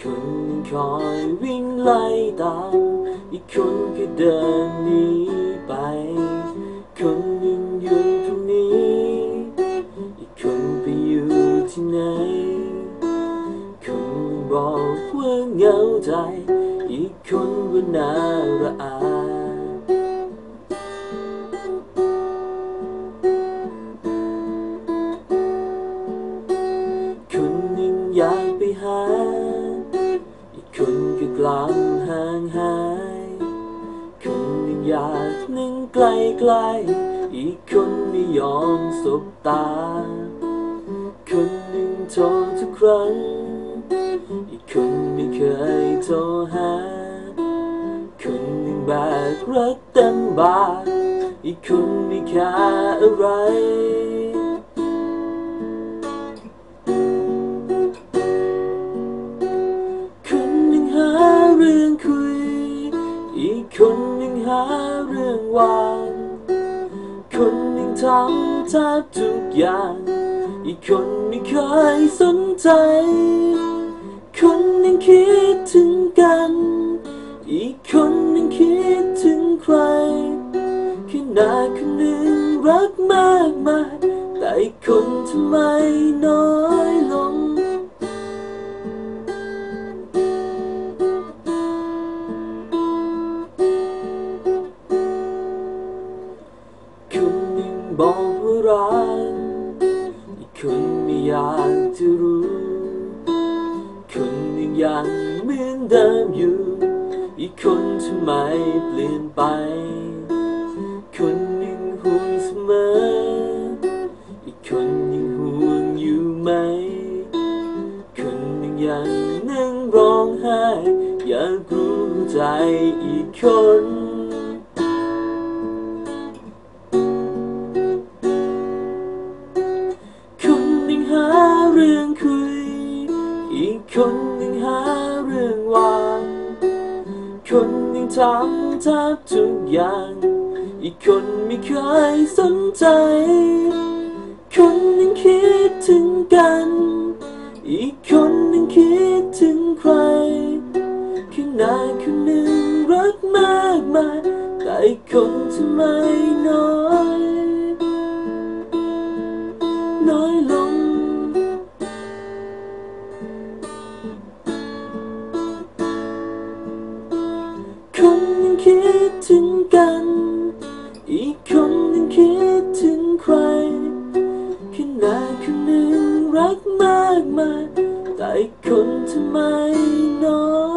คนหนึ่งคอยวิ่งไล่ตามอีกคนก็เดินหนีไป คนหนึ่งอยู่ตรงนี้ อีกคนไปอยู่ที่ไหน คนบอกว่าเหงาใจ อีกคนว่าน่าระอา อยากนั่งใกล้ใกล้ๆอีกคนไม่ยอมสบตา คนหนึ่งโทรทุกครั้ง อีกคนไม่เคยโทรหา คนหนึ่งแบกรักเต็มบาทอีกคนไม่แค่อะไรคนหนึ่งหาเรื่องคุย อีกคน หาเรื่องวางคนหนึ่งทำแทบทุกอย่าง อีกคนไม่เคยสนใจ คนหนึ่งคิดถึงกัน อีกคนหนึ่งคิดถึงใครขนาคนหนึ่งรักมากมาย แต่คนทำไมน้อยลง บอกว่ารักอีกคนไม่อยากจะรู้ คนหนึ่งยังเหมือนเดิมอยู่ อีกคนทำไมเปลี่ยนไป คนหนึ่งห่วงเสมอ อีกคนยังห่วงอยู่ไหม คนหนึ่งยังนั่งร้องไห้ อยากรู้ใจอีกคนคน เรื่องคุย อีกคนหนึ่งหาเรื่องวางคนหนึ่งทำแทบทุกอย่าง อีกคนไม่เคยสนใจ คนหนึ่งคิดถึงกัน อีกคนหนึ่งคิดถึงใครขนาดคนหนึ่งรักมากมายแต่อีคนทำไมน้อย น้อย คนนึงคิดถึงกัน อีกคนนึงคิดถึงใครขนาคนหนึ่งรักมากมายแต่คนทำไมน้อย